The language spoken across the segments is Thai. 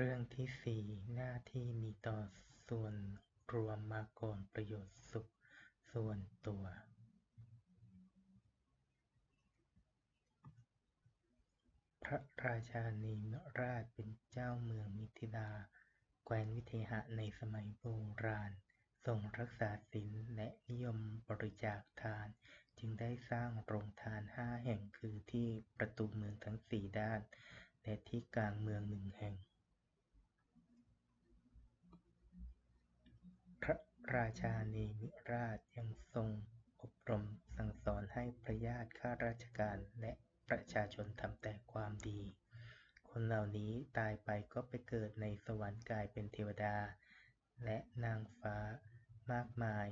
เรื่องที่สี่ หน้าที่มีต่อส่วนรวมมาก่อนประโยชน์สุขส่วนตัวพระราชาเนมราชเป็นเจ้าเมืองมิถิลาแคว้นวิเทหะในสมัยโบราณทรงรักษาศีลและนิยมบริจาคทาน จึงได้สร้างโรงทานห้าแห่งคือที่ประตูเมืองทั้งสี่ด้าน และที่กลางเมืองหนึ่งแห่งพ ระราชาเนมิราชยังทรงอบรมสั่งสอนให้พระญาติข้าราชการและประชาชนทำแต่ความดี คนเหล่านี้ตายไปก็ไปเกิดในสวรรค์กลายเป็นเทวดา และนางฟ้ามากมาย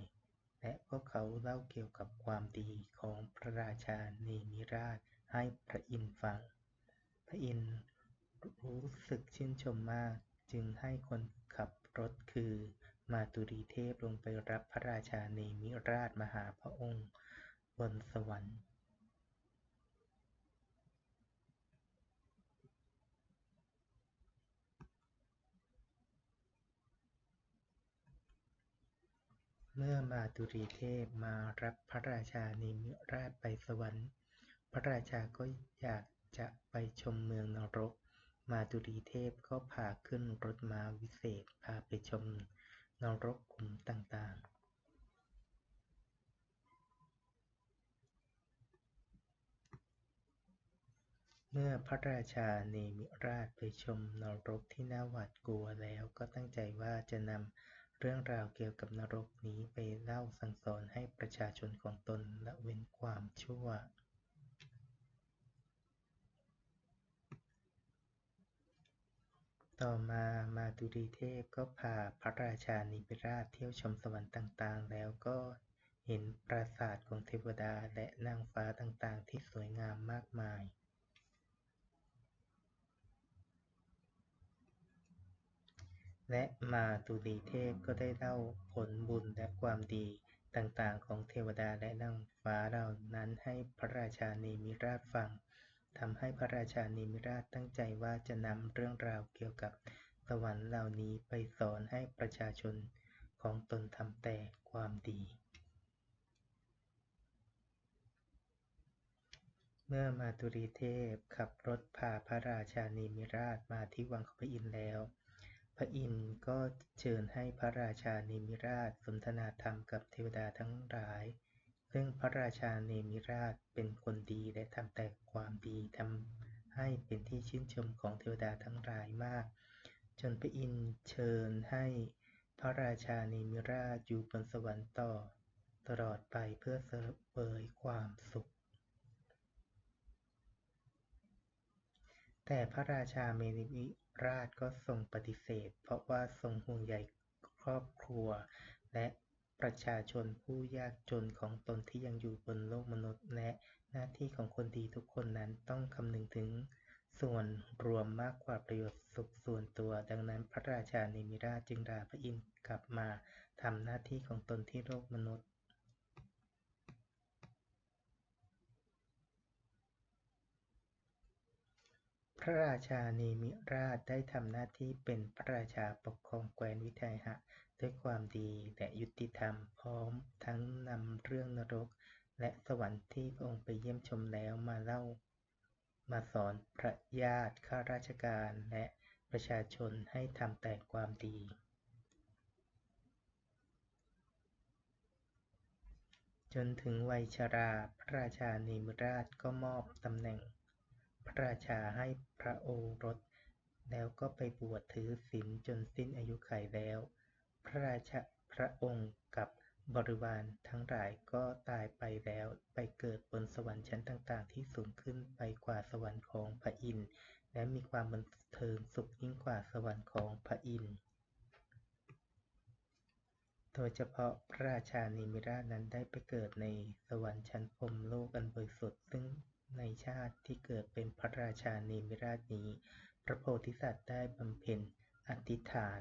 และพวกเขาเล่าเกี่ยวกับความดีของพระราชาเนมิราชให้พระอินทร์ฟัง พระอินทร์รู้สึกชื่นชมมากจึงให้คนขับรถคือ มาตุรีเทพลงไปรับพระราชาเนมิราชมาหาพระองค์บนสวรรค์เมื่อมาตุรีเทพมารับพระราชาเนมิราชไปสวรรค์ พระราชาก็อยากจะไปชมเมืองนรก มาตุรีเทพก็พาขึ้นรถม้าวิเศษพาไปชม นรกขุมต่าง ๆเมื่อพระราชาเนมิราชไปชมนรกที่น่าหวาดกลัวแล้วก็ตั้งใจว่าจะนำเรื่องราวเกี่ยวกับนรกนี้ไปเล่าสั่งสอนให้ประชาชนของตนละเว้นความชั่ว ต่อมามาตุลีเทพก็พาพระราชานิมิราชเที่ยวชมสวรรค์ต่าง ๆ แล้วก็เห็นปราสาทของเทวดาและนางฟ้าต่าง ๆ ที่สวยงามมากมายและมาตุลีเทพก็ได้เล่าผลบุญและความดีต่างๆ ของเทวดาและนางฟ้าเหล่านั้นให้พระราชาเนมิราชฟัง ทำให้พระราชานิมิราชตั้งใจว่าจะนำเรื่องราวเกี่ยวกับสวรรค์เหล่านี้ไปสอนให้ประชาชนของตนทำแต่ความดี เมื่อมาตุรีเทพขับรถพาพระราชานิมิราชมาที่วังของพระอินทร์แล้ว พระอินทร์ก็เชิญให้พระราชานิมิราชสนทนาธรรมกับเทวดาทั้งหลาย ซึ่งพระราชาเนมิราชเป็นคนดีและทำแต่ความดีทำให้เป็นที่ชื่นชมของเทวดาทั้งหลายมาก จนพระอินทร์เชิญให้พระราชาเนมิราชอยู่บนสวรรค์ต่อ ตลอดไปเพื่อเสวยความสุข แต่พระราชาเมนิราชก็ทรงปฏิเสธ เพราะว่าทรงห่วงใยครอบครัว และ ประชาชนผู้ยากจนของตนที่ยังอยู่บนโลกมนุษย์ และหน้าที่ของคนดีทุกคนนั้นต้องคำนึงถึงส่วนรวมมากกว่าประโยชน์สุขส่วนตัว ดังนั้นพระราชาเนมิราชจึงลาพระอินทร์กลับมาทำหน้าที่ของตนที่โลกมนุษย์ พระราชาเนมิราชได้ทำหน้าที่เป็นพระราชาปกครองแคว้นวิเทหะ ด้วยความดีและยุติธรรม พร้อมทั้งนำเรื่องนรก และสวรรค์ที่พระองค์ไปเยี่ยมชมแล้วมาเล่า มาสอนพระญาติข้าราชการและประชาชนให้ทำแต่ความดีจนถึงวัยชรา พระราชาเนมิราชก็มอบตำแหน่ง ระราชาให้พระโอรส แล้วก็ไปบวชถือศีลจนสิ้นอายุขัยแล้ว พระราชาพระองค์กับบริวารทั้งหลายก็ตายไปแล้วไปเกิดบนสวรรค์ชั้นต่างๆ ที่สูงขึ้นไปกว่าสวรรค์ของพระอินทร์และมีความบันเทิงสุขยิ่งกว่าสวรรค์ของพระอินทร์โดยเฉพาะพระราชานิมิราชนั้นได้ไปเกิดในสวรรค์ชั้นพรมโลกอันบริสุทธิ์ซึ่ง ในชาติที่เกิดเป็นพระราชานิมิราชนี้ พระโพธิสัตว์ได้บำเพ็ญอธิษฐาน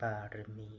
บารมี